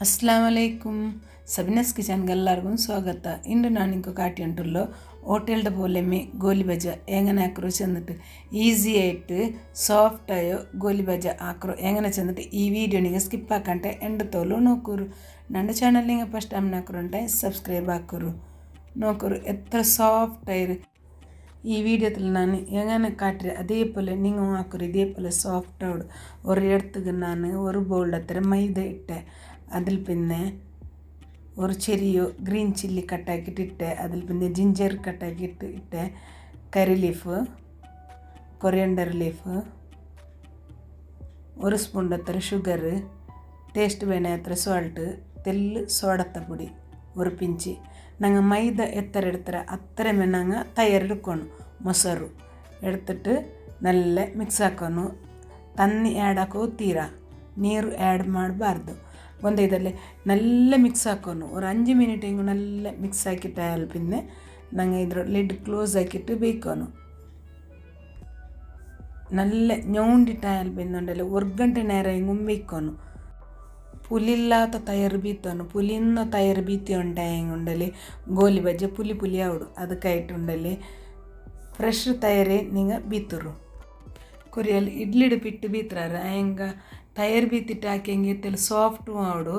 ಅಸ್ಲಾಮಲೈಕುಮ್ ಸಬಿನಸ್ ಕಿಚನ್ಗೆ ಎಲ್ಲರಿಗೂ ಸ್ವಾಗತ ಇಂದು ನಾನು ಇಂಕೊಕ ಆಟಿ ಅಂಟುಲ್ಲೋ ഹോട്ടലിന്റെ പോലെമേ ഗോലി ബജ എങ്ങനെ ആക്രോ ചെന്നിട്ട് ഈസി ആയിട്ട് സോഫ്റ്റായോ ഗോലി ബജ ആക്രോ എങ്ങനെ ചെന്നിട്ട് ഈ വീഡിയോ നിങ്ങൾ സ്കിപ്പാക്കണ്ടെ എന്റെ തോലു നോക്കൂരു നന്റെ ചാനൽ നിങ്ങൾ ഫസ്റ്റ് ടൈം നാക്കുറുണ്ടെ സബ്സ്ക്രൈബ് ആക്കൂരു നോക്കൂരു എത്ര സോഫ്റ്റായിരു ഈ വീഡിയോത്തിൽ ഞാൻ എങ്ങനെ കാട്ടി അതേപോലെ നിങ്ങൾ ആക്കുരു ഇതേപോലെ സോഫ്റ്റ് സോഫ്റ്റോട് ഒരു എടുത്തുക്ക് നാൻ ഒരു ബൗളിൽ അത്ര മൈദ ഇട്ടേ. അതിൽ പിന്നെ ഒരു ചെറിയോ ഗ്രീൻ ചില്ലി കട്ടാക്കിയിട്ട് ഇട്ടെ അതിൽ പിന്നെ ജിഞ്ചർ കട്ടാക്കിയിട്ട് ഇട്ടെ കറി ലീഫ് കൊറിയണ്ടർ ലീഫ് ഒരു സ്പൂണിൻ്റെ അത്ര ഷുഗർ ടേസ്റ്റ് വേണേ അത്ര സോൾട്ട് തെല്ല് സോഡത്തപ്പൊടി ഒരു പിഞ്ച് ನಂಗೆ ಮೈದ ಎತ್ತರ ಎಡ್ತಾರೆ ಅತ್ತರಮೇ ನಂಗೆ ತಯಾರಿಡ್ಕೊಂಡು ಮೊಸರು എടുത്തിട്ട് നല്ല ಮಿಕ್ಸ್ ಹಾಕೋನು ತನ್ನಿ ಆ್ಯಡ್ ಹಾಕೋ ತೀರಾ ನೀರು ಆ್ಯಡ್ ಮಾಡಬಾರ್ದು ಒಂದೇ ഇതല്ലേ? നല്ല മിക്സ് ആക്കുന്നു. ഒരു അഞ്ച് മിനിറ്റ് ഇങ്ങനെ നല്ല മിക്സ് ആക്കിയിട്ടായാൽ പിന്നെ ഞങ്ങൾ ഇത് ലിഡ് ക്ലോസ് ആക്കിയിട്ട് ബേക്കാണ് നല്ല ഞോണ്ടിട്ടായാൽ പിന്നുണ്ടല്ലോ ഒരു ഗಂಟೆ നേരം ഇങ്ങും വെക്കുന്നു പുലില്ലാത്ത തയർ ബീത്താണ് പുലിന്ന തയർ ബീത്തി ഉണ്ടായെങ്കിണ്ടല്ലേ ഗോലി ബജ്ജ പുലി പുലി ആവിടും അതൊക്കെയായിട്ടുണ്ടല്ലേ ഫ്രഷ് തയറേ നിങ്ങൾ ബീത്തുറും കുറിയാൽ ഇഡ്ലിയുടെ പിട്ട് ബീത്തറാറ് അയങ്ക ತಯರು ಬೀತಿಟ್ಟು ಹಾಕಿ ಹೆಂಗೆ ತೆಲ್ ಸಾಫ್ಟು ಆವಡು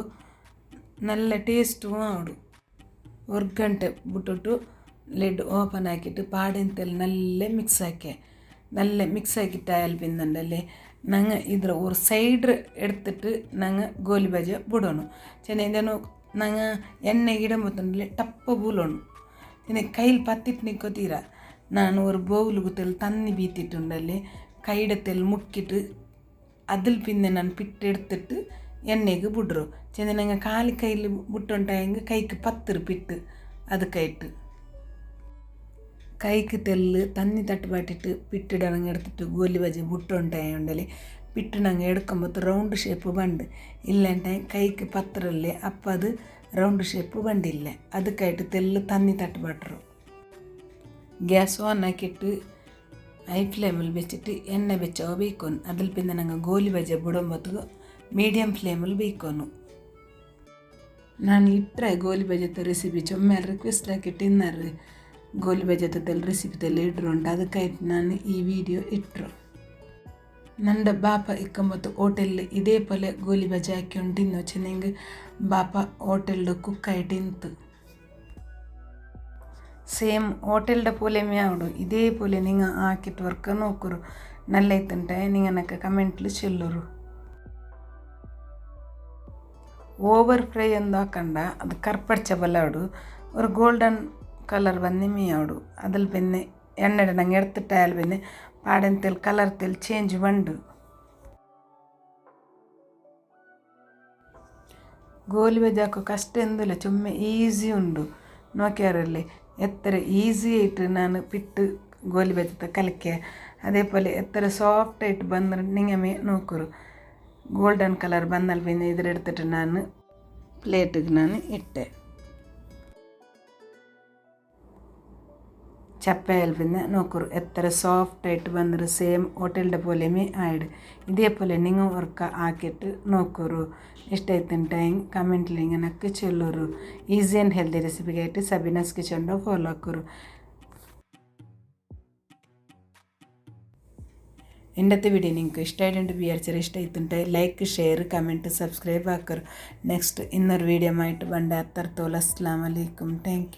നല്ല ಟೇಸ್ಟು ಆವಡು ഒരു ಗಂಟೆ ಬಿಟ್ಬಿಟ್ಟು ಲೆಡ್ ಓಪನ್ ಹಾಕಿಟ್ಟು പാടെന്തെല്ലാം നല്ല മിക്സ് ആക്കിയ നല്ല മിക്സ് ആക്കിയിട്ടായാൽ പിന്നുണ്ടല്ലേ ഞങ്ങൾ ഇതിൽ ഒരു സൈഡ് എടുത്തിട്ട് ഞങ്ങൾ ഗോലി ബജ ಬಿಡೋನು ಚೆನ್ನೈದೇನು ನಂಗೆ ಎಣ್ಣೆಗೆ ಇಡಂಬತ್ತಂದ್ರೆ ಟಪ್ಪ ಬೂಲೋಣು പിന്നെ കയ്യിൽ പത്തിട്ട് നിൽക്കോ ನಾನು ഒരു ബൗൽ കുത്തൽ തന്നി ബീത്തിട്ടുണ്ടല്ലേ കൈയുടെ തെൽ മുക്കിയിട്ട് അതിൽ പിന്നെ ನಾನು പിട്ടെടുത്തിട്ട് എണ്ണയ്ക്ക് ಬಿಡ್ರು ചെന്നിനങ്ങ കാൽ കയ്യിൽ വിട്ടുണ്ടായെങ്കിൽ കൈക്ക് പത്തിറ് പിട്ട് കയറ്റ് കൈക്ക് തെല്ല് തന്നി തട്ടുപാട്ടിട്ട് പിട്ടിടണങ്ങ് എടുത്തിട്ട് ഗോലി വജ വിട്ടുണ്ടായുണ്ടെങ്കിൽ പിട്ടിണങ്ങ് എടുക്കുമ്പോൾ റൗണ്ട് ഷേപ്പ് വണ്ട് ഇല്ലാണ്ട് കൈക്ക് പത്രല്ലേ അപ്പം അത് റൗണ്ട് ഷേപ്പ് വണ്ടില്ല അത് കയറ്റ് തെല്ല് തന്നി തട്ടുപാട്ടും ഗ്യാസ് ഓൺ ആക്കിയിട്ട് ഫ്ലെയിമിൽ വെച്ചിട്ട് എണ്ണ വെച്ച ഒബീക്കോന്നു അതിൽ പിന്നെ ഞങ്ങൾ ഗോലി വെച്ച ബുടമ്പത്ത് മീഡിയം ഫ്ലെയിമിൽ വീക്കോന്നു ഞാൻ ഇത്ര ഗോലി വെജത്തെ റെസിപ്പി ചുമ്മ റിക്വസ്റ്റ് ആക്കിയിട്ട് ഇന്നറ് ഗോലി വെജത്തെ റെസിപ്പി തെല്ലാം ഇട്ടുണ്ട് അത് ഞാൻ ഈ വീഡിയോ ഇട്ടു. നമ്മുടെ ബാപ്പ ഇക്കുമ്പോൾ ഹോട്ടലിൽ ഇതേപോലെ ഗോലി ബജ ആക്കിയോണ്ടിന്ന് വെച്ചിട്ടുണ്ടെങ്കിൽ ബാപ്പ ഹോട്ടലിൽ കുക്കായിട്ട് ഇന്ത് సేమ్ హోటల్డ పూలేమే ఆవిడు ఇదే పూలే నింగ ఆకిట్ వర్క్ నోకురు నల్లైతుంటే నింగ నాకు కమెంట్లు చెల్లురు ಓವರ್ ಫ್ರೈ ಎಂದು ಹಾಕಂಡ ಅದು ಕರ್ಪಡ್ಚ ಬಲ್ಲಾಡು ஒரு கோல்டன் கலர் வந்து மீயாவிடு அதில் பெண்ணே எண்ணெய் நாங்கள் எடுத்துட்டால் பெண்ணே பாடன் தெல் கலர் தெல் சேஞ்ச் வண்டு ಗೋಲಿ ಬಜಾಕು ಕಷ್ಟ ಎಂದಿಲ್ಲ ಚೊಮ್ಮೆ ಈಸಿ ಉಂಡು ನೋಕ್ಯಾರಲ್ಲಿ എത്ര ഈസി ആയിട്ട് ഞാൻ പിട്ട് ಗೋಲಿ ಬೆತ್ತದ ಕಲಕೆ ಅದೇ ಪೋಲೆ ಎತ್ತರ ಸಾಫ್ಟ್ ಆಯಿತು ಬಂದ್ರೆ ನಿಂಗಮೆ ನೋಕರು ಗೋಲ್ಡನ್ ಕಲರ್ ಬಂದಲ್ಲಿ ಇದ್ರ ಎಡ್ತಿಟ್ಟು ನಾನು ಪ್ಲೇಟಿಗೆ ನಾನು ಇಟ್ಟೆ ചപ്പയിൽ പിന്നെ നോക്കൂ. എത്ര സോഫ്റ്റ് ആയിട്ട് വന്നിട്ട് സെയിം ഹോട്ടലിന്റെ പോലെയുമേ ആയിട്. ഇതേപോലെ നിങ്ങൾ വർക്ക ആക്കിയിട്ട് നോക്കൂ. ഇഷ്ടമായിട്ടുണ്ടെങ്കിൽ കമന്റിൽ ഇങ്ങനെ ചൊല്ലൂ. ഈസി ആൻഡ് ഹെൽത്തി റെസിപ്പിക്കായിട്ട് സബിനാസ് കിച്ചണ്ടോ ഫോളോ ആക്കൂ. ഇന്നത്തെ വീഡിയോ നിങ്ങൾക്ക് ഇഷ്ടമായിട്ടുണ്ട് വിചാരിച്ചാൽ ഇഷ്ടമായിട്ടുണ്ട്. ലൈക്ക് ഷെയർ കമന്റ് സബ്സ്ക്രൈബ് ആക്കർ നെക്സ്റ്റ് ഇന്നൊരു വീഡിയോ ആയിട്ട് ബണ്ട അത്രത്തോളം അസ്സാം വലൈക്കും താങ്ക്